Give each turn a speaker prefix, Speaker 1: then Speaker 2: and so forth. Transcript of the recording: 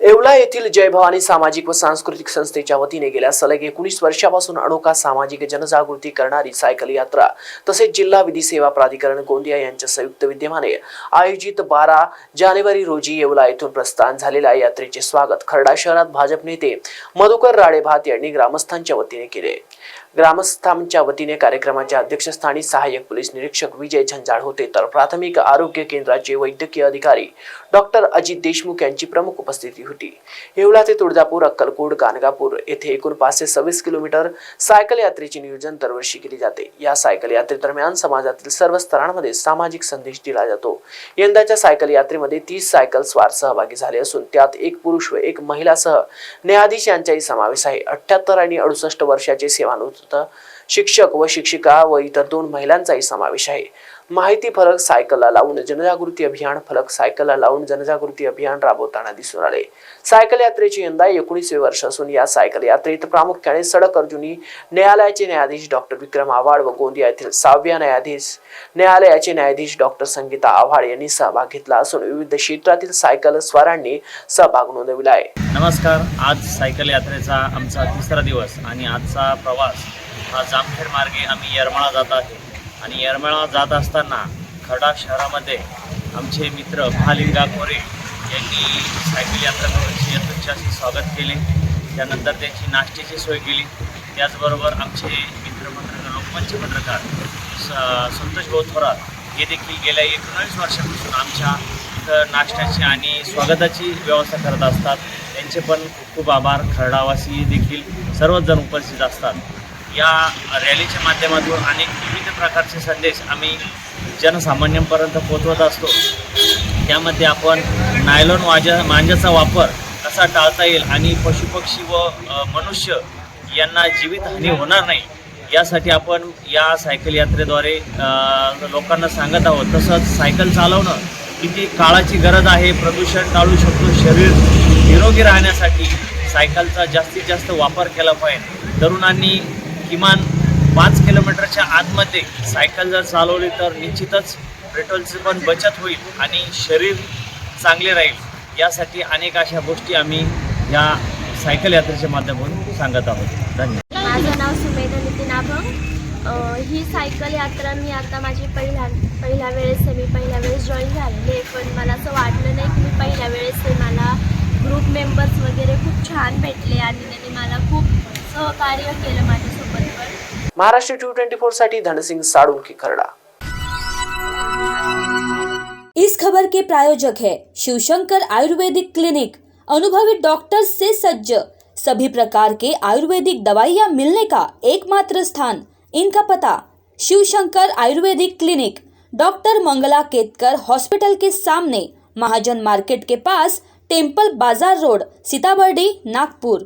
Speaker 1: येवला येथील जय भवानी सामाजिक व सांस्कृतिक संस्थेच्या वतीने गेल्या सलग एकोणीस वर्षापासून अनोखा सामाजिक जनजागृती करणारी सायकल यात्रा तसेच जिल्हा विधी सेवा प्राधिकरण गोंदिया यांच्या संयुक्त विद्यमाने आयोजित बारा जानेवारी रोजी येवला येथून प्रस्थान झालेल्या यात्रेचे स्वागत खर्डा शहरात भाजप नेते मधुकर राडेभात यांनी ग्रामस्थांच्या वतीने केले. ग्रामस्थांच्या वतीने कार्यक्रमाच्या अध्यक्षस्थानी सहाय्यक पोलीस निरीक्षक विजय झंजाळ होते. तर प्राथमिक आरोग्य केंद्राचे वैद्यकीय अधिकारी डॉक्टर अजित देशमुख यांची प्रमुख उपस्थिती होती. येवला ते तुळजापूर अक्कलकोट गाणगापूर येथे एकूण पाचशे सव्वीस किलोमीटर सायकल यात्रेचे नियोजन दरवर्षी केले जाते. या सायकल यात्रेदरम्यान समाजातील सर्व स्तरांमध्ये सामाजिक संदेश दिला जातो. यंदाच्या सायकल यात्रेमध्ये तीस सायकल स्वार सहभागी झाले असून त्यात एक पुरुष व एक महिलासह न्यायाधीश यांचाही समावेश आहे. अठ्याहत्तर आणि अडुसष्ट वर्षाचे सेवानिवृत्त शिक्षक व शिक्षिका व इतर दोन महिलांचाही समावेश आहे. माहिती फलक सायकलला लावून जनजागृती अभियान फलक सायकलला लावून जनजागृती अभियान राबवताना दिसून आले. सायकल यात्रेची यंदा एकोणीसवे वर्ष असून या सायकल यात्रेत प्रामुख्याने सडक अर्जुनी न्यायालयाचे न्यायाधीश डॉक्टर विक्रम आव्हाड व गोंदिया येथील सहाव्या न्यायाधीश न्यायालयाचे न्यायाधीश डॉक्टर संगीता आव्हाड यांनी सहभाग घेतला असून विविध क्षेत्रातील सायकल स्वारांनी सहभाग नोंदविला आहे.
Speaker 2: नमस्कार. आज सायकल यात्रेचा आमचा तिसरा दिवस आणि आजचा प्रवास हा जामखेड मार्गे आम्ही येरमाळा जात आहे. आणि येरमाळा जात असताना खडा शहरामध्ये आमचे मित्र महालिंगा कोरे यांनी सायकल यात्रा करून यथोच्ഛासी स्वागत केले. त्यानंतर त्यांची नाश्त्याची सोय केली. त्याचबरोबर आमचे मित्र पत्रकार लोकमंच पत्रकार स- संतोष भाऊ थोरात हे देखील गेल्या एकोणावीस वर्षापासून आमच्या इथं नाश्त्याची आणि स्वागताची व्यवस्था करत असतात. त्यांचे पण खूप खूप आभार. खरडावासी देखील सर्वच जण उपस्थित असतात. या रॅलीच्या माध्यमातून अनेक विविध प्रकारचे संदेश आम्ही जनसामान्यांपर्यंत पोहोचवत असतो. त्यामध्ये आपण नायलॉन वाजा मांजाचा वापर कसा टाळता येईल आणि पशुपक्षी व मनुष्य यांना जीवितहानी होणार नाही यासाठी आपण या सायकल यात्रेद्वारे लोकांना सांगत आहोत. तसंच सायकल चालवणं किती काळाची गरज आहे प्रदूषण टाळू शकतो शरीर निरोगी राहण्यासाठी सायकलचा जास्तीत जास्त वापर केला पाहिजे. तरुणांनी किमान पाच किलोमीटरच्या आतमध्ये सायकल जर चालवली तर निश्चितच पेट्रोलची पण बचत होईल आणि शरीर चांगले राहील. यासाठी अनेक अशा गोष्टी आम्ही या सायकल यात्रेच्या माध्यमातून सांगत आहोत. धन्यवाद.
Speaker 3: माझं नाव सुमेधा नितीन अभंग ही सायकल यात्रा मी आता माझी पहिल्या पहिल्या वेळेस मी पहिल्या वेळेस जॉईन झालेली आहे पण मला असं वाटलं नाही की ग्रुप मेंबर्स वगैरे खूप छान भेटले आणि त्यांनी मला खूप सहकार्य केलं माझ्यासोबत पण.
Speaker 1: महाराष्ट्र टू ट्वेंटी फोर साठी धनसिंग साळुंकी खरडा.
Speaker 4: इस खबर के प्रायोजक है शिवशंकर आयुर्वेदिक क्लिनिक। अनुभवी डॉक्टर से सज्ज। सभी प्रकार के आयुर्वेदिक दवाइयाँ मिलने का एकमात्र स्थान। इनका पता Shivshankar ayurvedic clinic. Doctor Mangala Ketkar hospital के सामने महाजन मार्केट के पास टेम्पल बाजार रोड सीताबर्डी नागपूर.